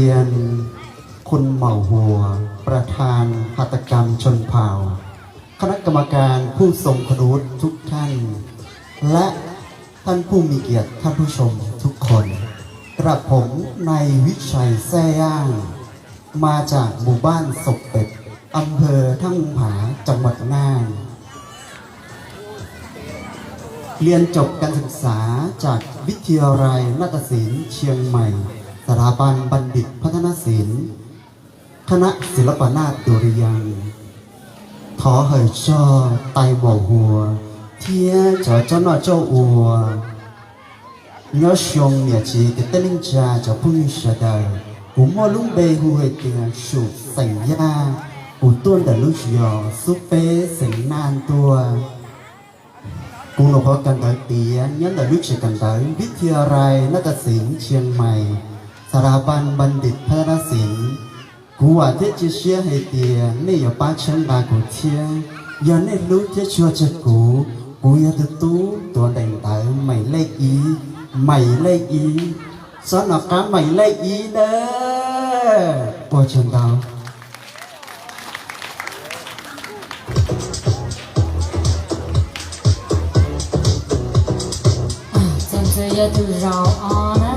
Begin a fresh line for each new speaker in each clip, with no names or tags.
รียน คุณเหมาหัว ประธานหัตกรรมชนเผ่า คณะกรรมการผู้ทรงคุณวุฒิทุกท่าน และท่านผู้มีเกียรติท่านผู้ชมทุกคน กระผมในวิชัยแซ่ย่าง มาจากหมู่บ้านศพเป็ดอำเภอทั้งผาจังหวัดน่านเรียนจบการศึกษาจากวิทยาลัยนาฏศิลป์เชียงใหม่ ถาบันบัณฑิตพัฒนศิลป์คณะศิลปนาฏดุริยางทอเหยช่อไตบ่หัว เทียจอจ้าหน้าเจ้าอัวเนื้อชงเนี่ยจีกเตลิงจาจะพุ่งชะดาหูมอลุงเบหูเหยเตียสูสัญญาอุตุนแต่ลุชยอสุเปสิงนานตัวกูหลบกันเตยเตียนยันแต่ลุชกันเตยวิทยาลัยนักศิลป์เชียงใหม่ สถาบันบันดิตพัฒนศิงป์กูว่าที่จะเชื่อให้เตียนี่อย่าป้าฉันบากูเทียอย่าเนรู้ที่ชัวจะกูกูอย่าตัวตู้ตั
วแดงตาย
ไม่เล่อีไม่เล่อีสนอ
กการ
ไม่เล่อีเด้อปอชันดา
ว Center, you do roll on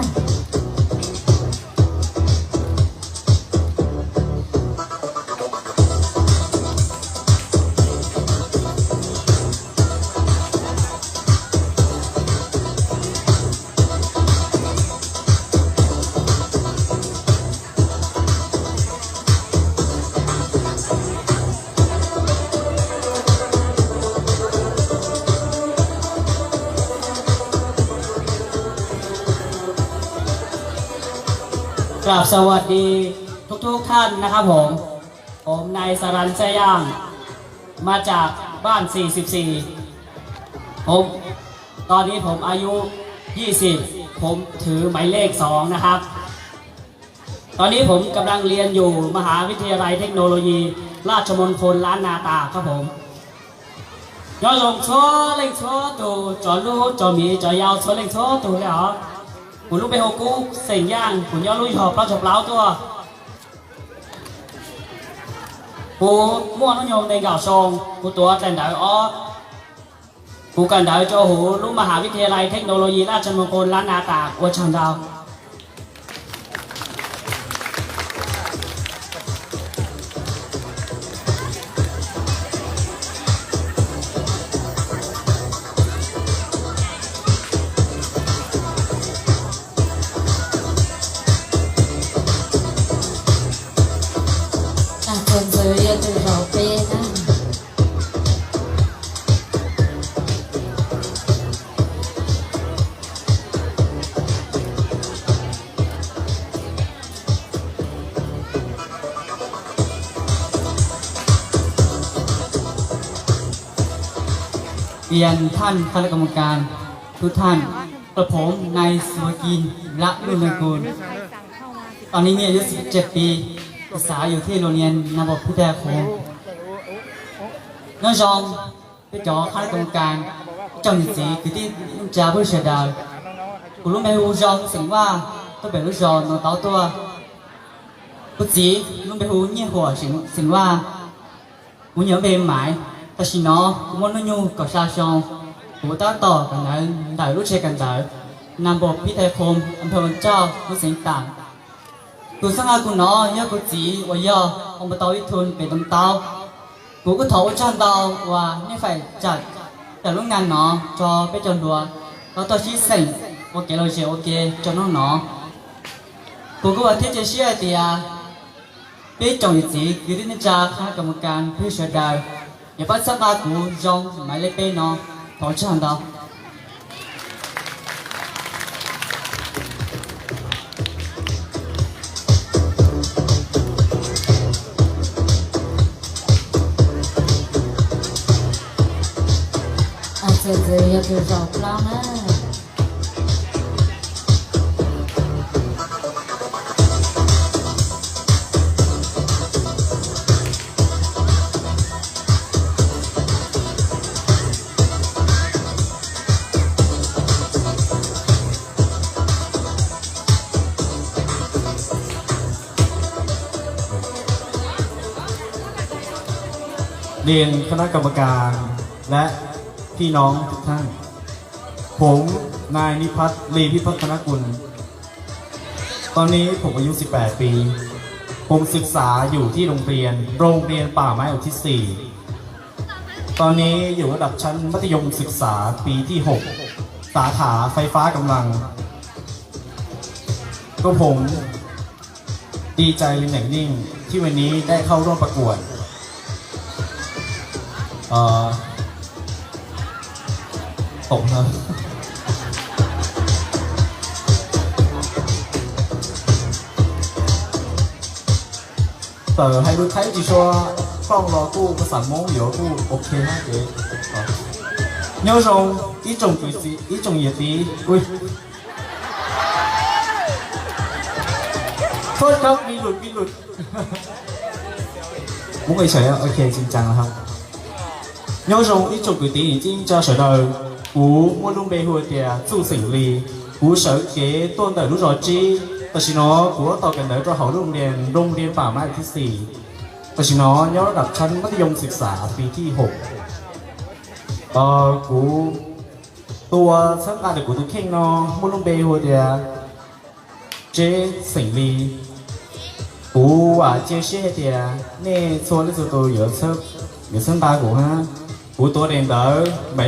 บสวัสดีทุกๆท่านนะครับผม ผมนายสรันแซย่าง มาจากบ้าน 44 ผม ตอนนี้ผมอายุ 20 ผมถือหมายเลข 2 นะครับ ตอนนี้ผมกำลังเรียนอยู่มหาวิทยาลัยเทคโนโลยี ราชมงคลล้านนาตาครับผมยอลงชัวเล่งชัวตูจอลูจอมีจอยาวชัวเล่งชัวตูเลยเหรอ คุณลูกไปหกกูเสียงย่างคุณย่อลุยหอบปลาจบเล้าตัวกูม่วนน้องยงในเก่าทรงกูตัวแต่งดาวอ้อกูกันดาวโจหูลูกมหาวิทยาลัยเทคโนโลยีราชมงคลล้านนาตากวัวชังดาว เรียนท่านคณะกรรมการทุกท่านกระผมนายสุวกินละรุ่นเมืองกูลตอนนี้มีอายุ 17 ปีศึกษาอยู่ที่โรงเรียนนาบพิทยาคมน้องจอมไปจอคณะกรรมการเจ้าหน้าที่คือที่ลุงจ่าผู้เสียดายกูรู้ไหมว่าจอมสิ่งว่าต้องเป็นลูกจอมน้องเต้าตัว不急，ลุงไปหูเนี่ยหัวสิ่ง สิ่งว่ากูยังไม่ายแต่สินาะกูมันนู่นกับชาชองกูต้าต่อกันนั้นได้รู้เชกันได้นำบอกพิทยาคมอำเภอวันเจ้ารู้เสียงต่างกู sang à กู nó nhớ กู chỉ và giờ ông bà tao ít thôn về đông tao กูก็ถอว่าจันตาว่าไม่ phải จัดแต่ลูกงานเนาะจอไปจนดัวแล้วตัวชี้สิ่งโอเคเราเชียโอเคจนน้องเนาะกูก็ว่าที่จะเชื่อเดียไปจงยู่จีคือที่นี่จะคณะกรรมการผู้เชี่ยวชาญ 也不参加古装买了杯呢，多吃
很多。这次要多少 plan 呢？
รียนคณะกรรมการและพี่น้องทุกท่าน ผมนายนิพัฒน์ลีพิพัฒนกุล ตอนนี้ผมอายุ 18 ปี ผมศึกษาอยู่ที่โรงเรียน โรงเรียนป่าไม้อุทิศ4ตอนนี้อยู่ระดับชั้นมัธยมศึกษาปีที่ 6 สาขาไฟฟ้ากำลัง ก็ผมดีใจเป็นอย่างยิ่งที่วันนี้ได้เข้าร่วมประกวด เอ่อผมครับ 呃，还有开始说放了顾不散蒙有顾 OK 吗？给好。有种一种对字，一种嘢ดีอุ้ยโทษครับมีหลุดมีหลุด มุกเฉยๆอ่ะโอเคจริงจังแล้วครับ nhau rằng ý chụp của tiếng chính cho sở đời cú mua luôn bê hồi tiền du sinh lì cú sở kế tôn đời lúc rồi chi ta chỉ nó của tàu cảnh đời cho hậu luôn liền luôn liền phạm lại thứ gì ta chỉ nó nhớ đặt chân mất ha. กูตัวเด่นเด้อไม่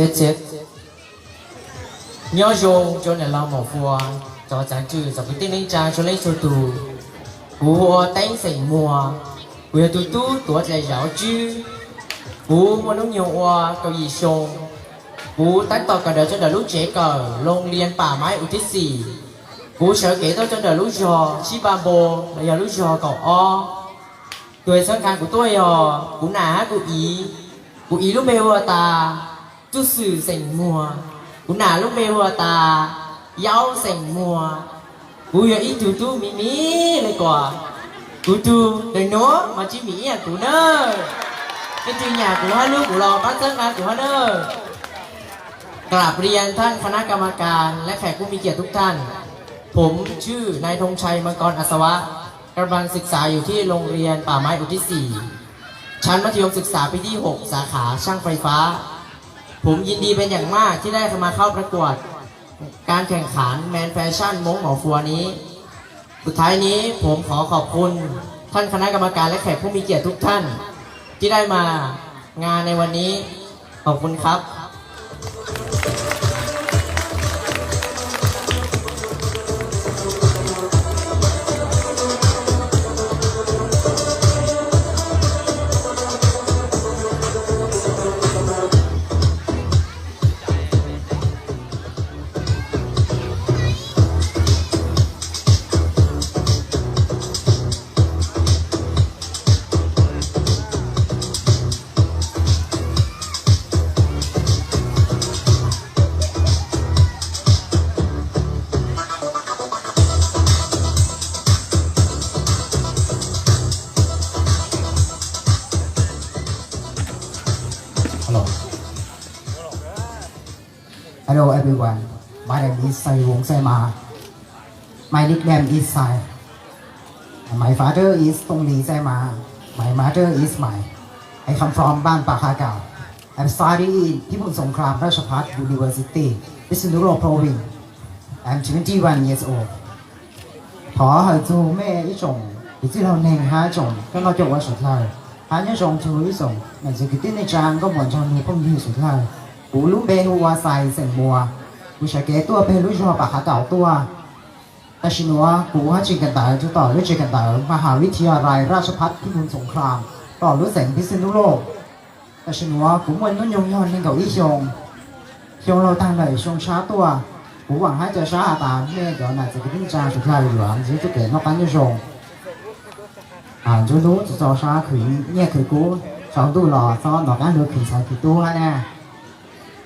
chết chết nhớ dùng cho nên lo một vua cho chẳng trừ cho cái tên linh cha cho lấy cho tù cú đánh sành mùa quê tù tu tuổi lại giáo chư cú mà nó nhiều hoa cầu gì sông cú tách tỏ cả đời cho đời lúc trẻ cờ lông liên ป่าไม้อุทิศสี่ cú sợ kể tôi cho đời lúc giò chi ba bồ là giờ lúc giò cậu o tuổi sân khang của tôi à cú nà cú ý cú ý lúc mê hoa ta จุสื่อเสงมัวกูหนาลูกเมหัวตาเย้าเสงมัวกูอยากอีตูตูมีมีเลยกว่ากูตูเดินโน้มาจิมีอะกูเนอเป็นจริงอยากกูให้ลูกกูรอบ้านเจ้างานกูให้เนอกราบเรียนท่านคณะกรรมการและแขกผู้มีเกียรติทุกท่าน ผมชื่อนายธงชัยมังกรอัศวะกำลังศึกษาอยู่ที่โรงเรียนป่าไม้อุทิศสี่ชั้นมัธยมศึกษาปีที่ 6 สาขาช่างไฟฟ้า ผมยินดีเป็นอย่างมากที่ได้เข้ามาเข้าประกวด การแข่งขันแมนแฟชั่นมงหมอฟัวนี้ สุดท้ายนี้ผมขอขอบคุณท่านคณะกรรมการและแขกผู้มีเกียรติทุกท่าน ที่ได้มางานในวันนี้ ขอบคุณครับ
Hello everyone. My name is Sai Wong Sai Ma. My nickname is Sai. My father is Tong Li Sai Ma. My mother is Mai. I come from บ้านปากาเก่า I'm studying in พิบูลสงครามราชภัฏ University พิษณุโลก Province I'm 21 years old ขอให้จูแม่อีจงอีจีเราเน่งหาจงก็เราจะว่าสุดท้ายหาเนี่ยจงจูอีจงนั่นจะกิดในจางก็เหมือนจางนูก็มีสุดท้าย ปูลุ่มเบหัวใส่เสียงบัวกูจะเกตัวเป็นรู้ชอบปากขาเต่าตัวแต่ชินวะกูฮัจิงกันตายจะต่อด้วยเจกันตายมหาวิทยาลัยราชพัฒที่มูลสงคราม ต่อรู้แสงพิษณุโลกแต่ชินวะกูมันนุ่นยงยอนเล่กับอิชงเชียวเราตามเลยชงช้าตัวกูหวังให้จะช้าตามเมื่อเดี๋ยวน่าจะกินจางสุดท้ายเหลืองจะจะเกิดนอกกันยี่ชงอ่านจุดรู้จะจอช้าขึ้นเนี่ยคือกูสองตัวหล่อซ้อนดอกกันเดูขึ้นสายผิด
ตัวแน่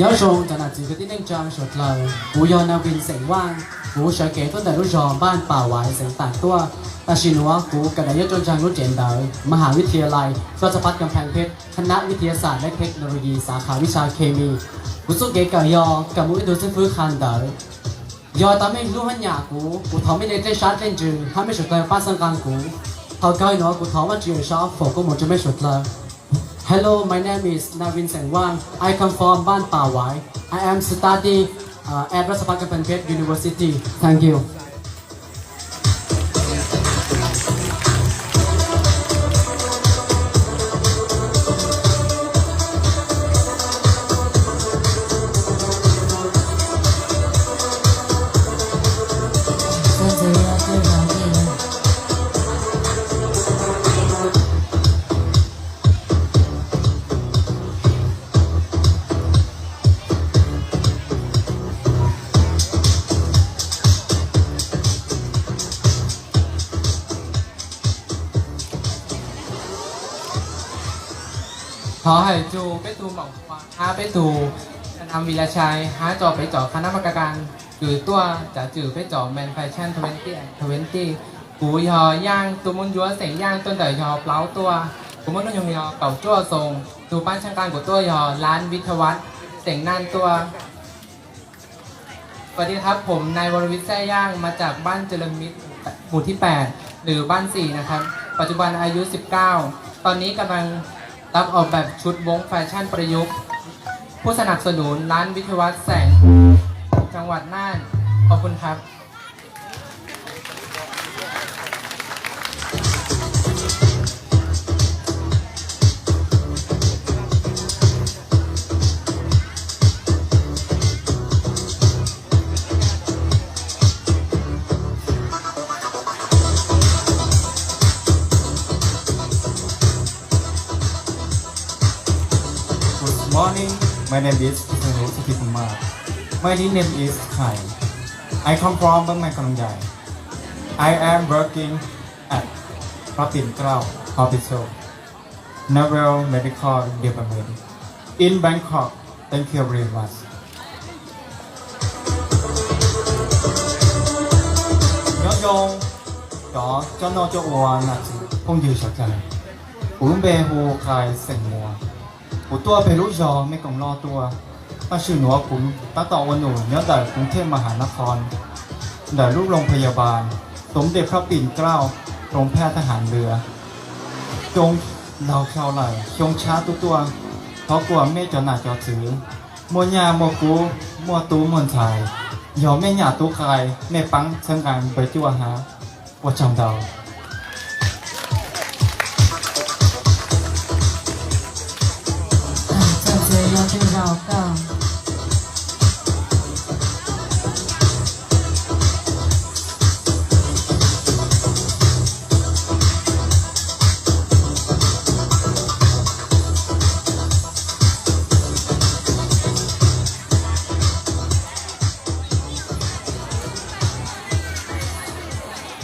nhớ rằng cho là chỉ cái tiếng trang sụt lời cú do na vin sảnh quang cú sợ kể tuân đời lúc giò ban bảo hoài sảnh tàn tua ta xin nói cú cả đại cho trang lúc triển đời มหาวิทยาลัยราชภัฏกำแพงเพชรคณะวิทยาศาสตร์และเทคโนโลยีสาขาวิชาเคมีกูสู้เก๋กับยอกับมุ้ยดูซึ่งฟื้นคันเดอร์ยอตาไม่รู้หันหยากูกูท้องไม่ได้เต้นชาร์จเล่นจือถ้าไม่สุดเลยป้าสังกังกูเขาเกยเนาะกูท้องมันจือชอบฝกกูหมดจะไม่สุดเลย Hello, my name is Navin Sengwang. I come from Ban Pawai. I am studying uh, at Rasapakapanpet University. Thank you.
อให้จูไปตูหม่องฟ้าหาไปตูจะนำวีรชัยหาจอไปจอคณะกรรมการจือตัวจะจือไปจอแมนแฟชั่นทเวนตี้ทเวนตี้กูยอย่างตัวมุนยัวเสียงย่างต้นเดยยอเปล่าตัวกูมันต้องยองยอเก่าจ้วทรงตูป้านช่างการกูตัวยอร้านวิทวัฒน์เสียงน่านตัวสวัสดีครับผมนายวรวิทย์แซ่ย่างมาจากบ้านเจริญมิตรหมู่ที่ 8 หรือบ้าน 4 นะครับ ปัจจุบันอายุ 19 ตอนนี้กำลัง รับออกแบบชุดวงแฟชั่นประยุกต์ ผู้สนับสนุนร้านวิทยวัฒน์แสง จังหวัดน่าน ขอบคุณครับ
My name is Sanu Sukikumar. My nickname is Kai. I come from Bangmai Kalangjai. I am working at Pratin Krau Hospital, Naval Medical Department in Bangkok. Thank you very much. Nhớ dông, đó cho nó cho ua là chỉ không dư sợ trời. Uống bê hồ khai sành mùa. 我ตัว รอตัวป้าชื่อหนว่าผมตั้งต่อวันหนูเนื้อแต่กกรุงเทพมหานครเดี๋ยวลูกโรงพยาบาล สมเด็จพระปิ่นเกล้าโรงแพทย์ทหารเรือ จงเราชาวไหลจงช้าตัวตัว เพราะกลัวแม่จะหนาจะถือมัวยามัวกูมัวตูมวนชายยอมแม่หยาตู้กายแม่ปังเชิงการไปจัวหาว่าจังดา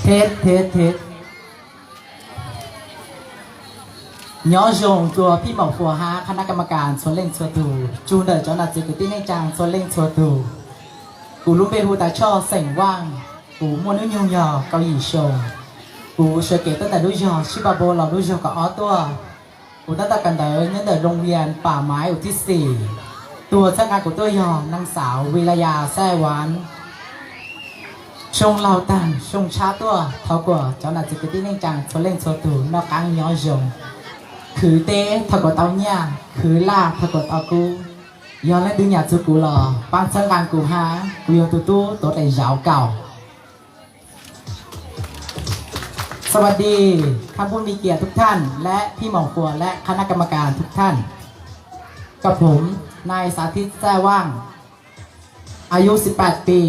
เทสเทสเทสย้อนชงตัวพี่หมอฟัวฮาคณะกรรมการส่วนเล่งส่วนดูจูเดอร์จ้าหน้าที่กุตี้ในจางส่วนเล่งส่วนดูกูรู้เปหูต่ชอเส่งว่างกูมัวนึกยงยอเกาหลีชง
cú sơ kể tất cả đôi giò chi bà bồ là đôi giò có ó tua cú tất cả cần tới những đời โรงเรียนป่าไม้อุทิศสี่ตัวสังกัด của tôi giò นางสาววิรยาแซ่หวาน Sông lao tàng, sông cha tua, thao của cháu là chỉ cái tin nên chẳng số lên số tù nó căng nhỏ rồng. Khứ tế, thao của tao nha, khứ la, thao của tao cu. Do lên đứng nhà chú cú lò, ban sân gan cú ha, cú yêu tu tu, tốt đầy giáo ก่าสวัสดีท่านผู้มีเกียรติทุกท่าน และพี่หมองครัวและคณะกรรมการทุกท่าน กับผมนายสาธิตแจ้ว่าง อายุ 18 ปี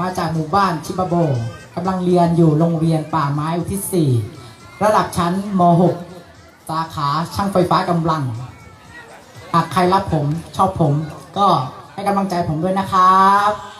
มาจากหมู่บ้านชิบาโบกำลังเรียนอยู่โรงเรียนป่าไม้อุทิศ4ระดับชั้นม .6 สาขาช่างไฟฟ้ากำลัง หากใครรับผมชอบผม ก็ให้กำลังใจผมด้วยนะครับ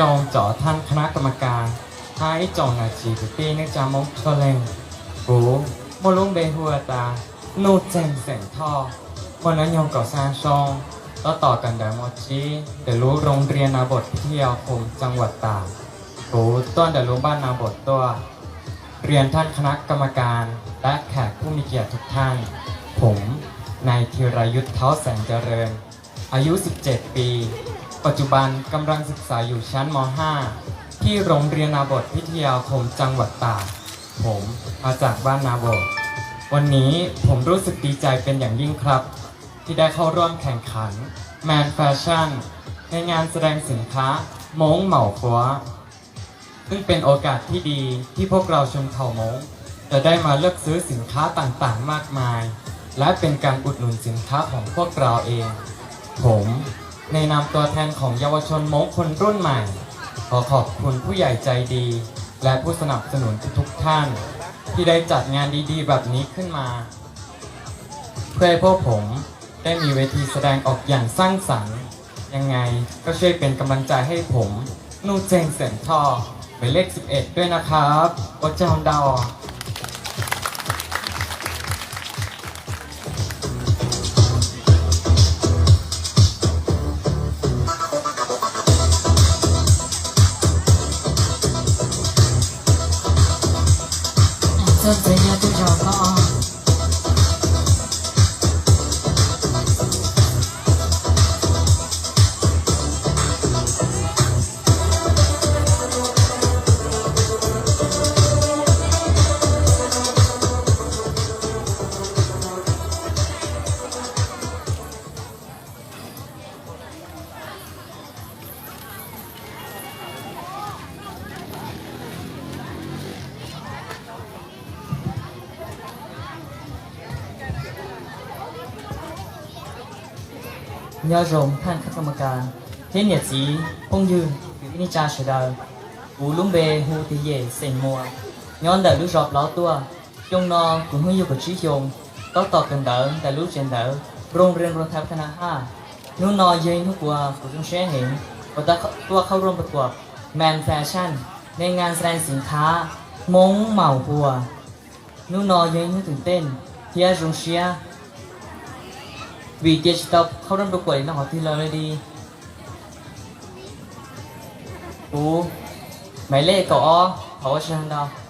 ยองเจาะท่านคณะกรรมการท้ายจองนาจีกุตีนจามกชเลงกูโมลุงเบหัวตานูเจงเสียงท่อวันนั้นยองก่อสร้างช่องต่อต่อกันเดมอจีเดรู้โรงเรียนนาบทพิทยาคมจังหวัดตากกูต้นเดรู้บ้านนาบทตัว เรียนท่านคณะกรรมการและแขกผู้มีเกียรติทุกท่าน ผมนายธีรยุทธ์เท้าแสงเจริญ อายุ 17 ปี ปัจจุบันกำลังศึกษาอยู่ชั้นม .5 ที่โรงเรียนนาบทพิทยาคมจังหวัดตาก ผมมาจากบ้านนาบท วันนี้ผมรู้สึกดีใจเป็นอย่างยิ่งครับ ที่ได้เข้าร่วมแข่งขันแมนแฟชั่นในงานแสดงสินค้ามงเหมาฟัวซึ่งเป็นโอกาสที่ดีที่พวกเราชนเผ่ามงจะได้มาเลือกซื้อสินค้าต่างๆ มากมาย และเป็นการอุดหนุนสินค้าของพวกเราเอง ผม ในนามตัวแทนของเยาวชนมงคนรุ่นใหม่ ขอขอบคุณผู้ใหญ่ใจดี และผู้สนับสนุนทุกท่าน ที่ได้จัดงานดีๆ แบบนี้ขึ้นมา เพื่อให้พวกผมได้มีเวทีแสดงออกอย่างสร้างสรรค์ยังไงก็ช่วยเป็นกำลังใจให้ผม นูเจงเสียงทอหมายเลข 11 ด้วยนะครับโอจอมดาว
chân thế
nhớ rộng ท่านคณะกรรมการเทียนเหนียดสีพงยืนอยู่ที่นิจาเฉดาอูลุงเบฮูตีเย่เซ็งมัวย้อนเดลูรอบล้อตัวยงนอกุ่งอยู่กับชี้ยงต่อต่อกันเดินแต่ลูกเจนเดอโรงเรียนรองเท้าคณะห้านู่นนอเย็นทุกว่าผู้ชงเชเห็นว่าตัวเข้าร่วมประกวดแมนแฟชั่เรานแสดงสินค้หมายเลขก็อ๋อขอว่าชนเทียจงเชีย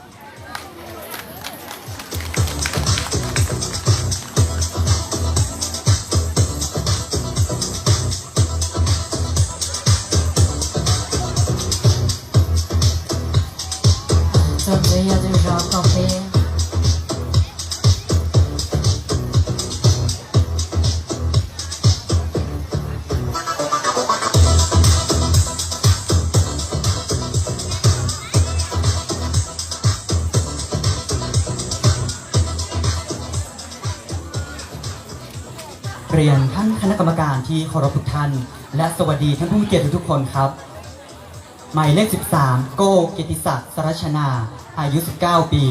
ที่เคารพทุกท่าน และสวัสดีท่านผู้มีเกียรติทุกคนครับ หมายเลข 13 โก้เกียรติศักดิ์สรชนา อายุ 19 ปี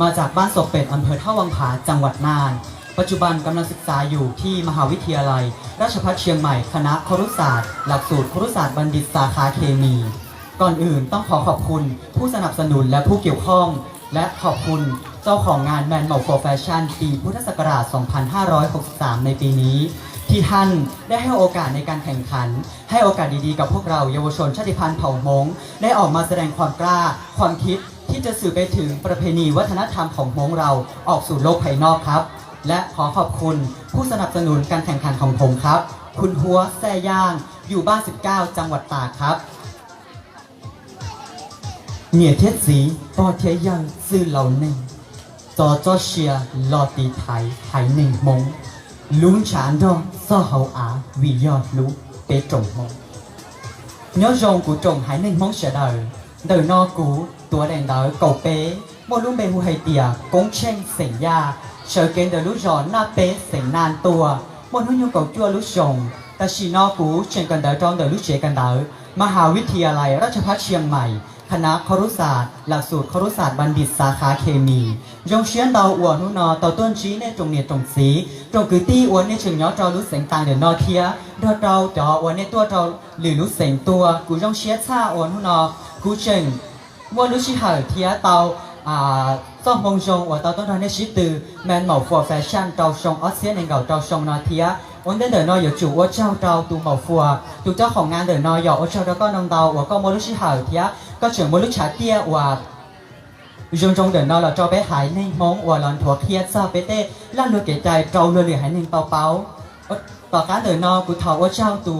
มาจากบ้านศพเป็ดอำเภอท่าวังผาจังหวัดน่าน ปัจจุบันกำลังศึกษาอยู่ที่มหาวิทยาลัย ราชภัฏเชียงใหม่คณะครุศาสตร์ หลักสูตรครุศาสตร์บัณฑิตสาขาเคมี ก่อนอื่นต้องขอขอบคุณ ผู้สนับสนุนและผู้เกี่ยวข้อง และขอบคุณเจ้าของงานแมน m ม for Fashion ปีพุทธศักราช 2563 ในปีนี้ ที่ท่านได้ให้โอกาสในการแข่งขัน ให้โอกาสดีๆ กับพวกเราเยาวชนชาติพันธุ์เผ่ามงได้ออกมาแสดงความกล้า ความคิดที่จะสื่อไปถึงประเพณีวัฒนธรรมของมงเราออกสู่โลกภายนอกครับ และขอขอบคุณผู้สนับสนุนการแข่งขันของผมครับ คุณหัวแซ่ย่าง อยู่บ้าน 19 จังหวัดตากครับเหนียเทียดสีปอเทียยังซื่อเหล่าหนึ่งจอจอเชียลอตีไทยไทยหนึ่งมง ลุงฉานดองซ่อเฮาอาวียอดลุเปจงมง nhớ rồng của trồng hải ninh mong sẽ đời đời no cũ tua đèn đời cầu bế một lúc bề hù hay tìa cống tranh sảnh ya sợ kiến đời lúc gió na bế sảnh nan tua một lúc nhu cầu chua lúc rồng ta chỉ no cũ trên cần đời trong đời lúc chế cần đời มหาวิทยาลัยราชภัฏเชียงใหม่ คณะครุศาสตร์ หลักสูตรครุศาสตร์บัณฑิตสาขาเคมียงเชียนเตาอวนุนอเตาต้นชี้ในตรงเนียตรงสีตรงคือตี้อวนในเชิงย้อเจ้ารู้เสียงต่างเดี๋ยวนอเทียเดอเจ้าจออวนในตัวเจ้าหรือรู้เสียงตัวกูยงเชียช่าอวนุนอกูเชิงว่ารู้ชิเหอเทียเตาอ่าต้องมงชงอว่าเตาต้นทางในชิตือแมนเหมา for fashion เตาชงออสเซียนเองเก่าเตาชงนอเทียวันเดินเดินนอยอยู่จู่ว่าเจ้าเจ้าตูเหมาฟัวตูเจ้าของงานเดินนอยอยู่ว่าเจ้าแล้วก็น้องเตาว่าก็มลุชิหาเทีย ก็เฉิงบนลึกชาเตียว่าจงจงเดินนอเราจอเป้หายในมองว่าหลอนถั่วเคียดซาเปเต้ล่าเรือเกใจเกาเรือเหลือหายหนึ่งเปาเปาต่อการเดินนอกูเถาว่าเจ้าตู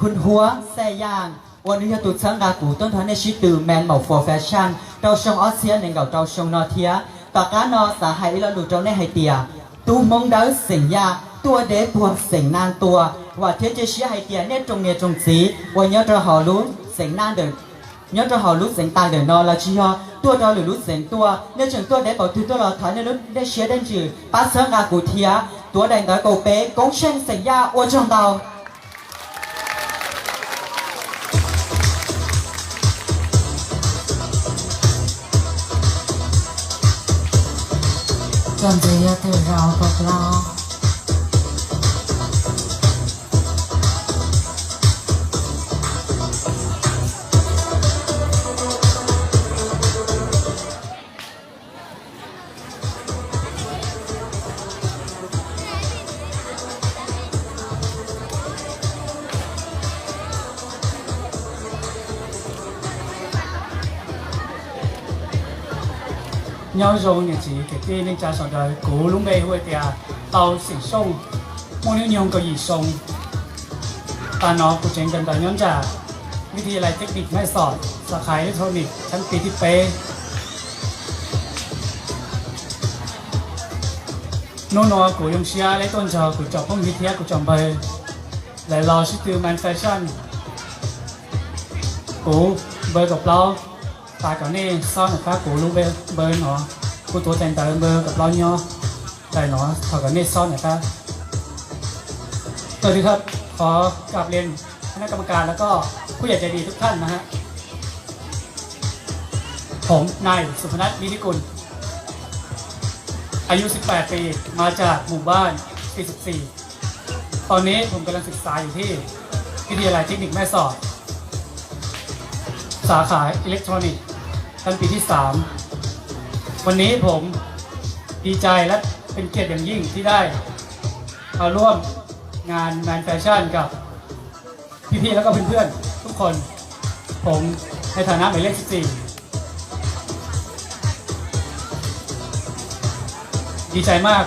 คุณหัวแซ่ย่างวันนี้จะตุสังกากูต้นทันในชีตือแมนเหมาฟอร์แฟชั่นเจ้าชงออสเซียนในเก่าเจ้าชงนอเทียต่อการนอสาหายเราดูเจ้าในไฮเตียตูมงเดาสิงยาตัวเดตัวสิงนานตัวว่าเทียเจเชียไฮเตียเนี่ยจงเงียจงสีวันนี้จะหอรู้สิงนานเดิน nhớ cho họ lúc sinh tài để nó là chỉ họ tua đó là lúc sinh tua nếu chừng tua để bảo thứ tua là thái nên lúc để xé đến chữ bát sớm gà cụ thía tua đành tới cầu bé cũng sinh sinh ra ô trong tàu
จนจะยาเธอเราพวก เรา
nhớ rồi nhà chị cái kia nên cha sợ đời cũ lúc bê huệ tià tàu xỉ sông mua nếu nhung có gì sông ta nó của chính cần đời nhóm trả วิทยาลัยเทคนิคแม่สอดสาขาอิเล็กทรอนิกส์ชั้นปีที่เปโนโนกูยงเชียร์และต้นชอกูจอบห้องวิทยากูจอมไปและรอชิตือแมนแฟชั่นกูเบอร์กับเรา ตายก่อนนี่ซ่อนนะครับกูรู้เบอร์เบอร์หนอกูตัวแต่งแต่เบอร์กับเราเนาะได้หนอถอดก่อนนี่ซ่อนนะครับสวัสดีครับขอกราบเรียนคณะกรรมการแล้วก็ผู้ใหญ่ใจดีทุกท่านนะฮะผมนายสุพนัทมินิกุล อายุ 18 ปี มาจากหมู่บ้าน 44 ตอนนี้ผมกำลังศึกษาอยู่ที่วิทยาลัยเทคนิคแม่สอด สาขาอิเล็กทรอนิกส์ ชั้นปีที่ 3 วันนี้ผมดีใจและเป็นเกียรติอย่างยิ่งที่ได้มาร่วมงานแมนแฟชั่นกับพี่ๆแล้วก็เพื่อนๆทุกคน ผมในฐานะหมายเลข14 ดีใจมาก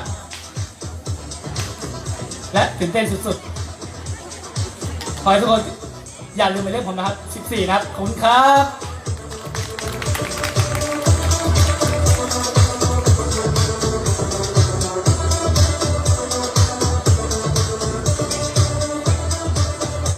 และตื่นเต้นสุดๆ ขอให้ทุกคนอย่าลืมหมายเลขผมนะครับ 14 นะครับ ขอบคุณครับ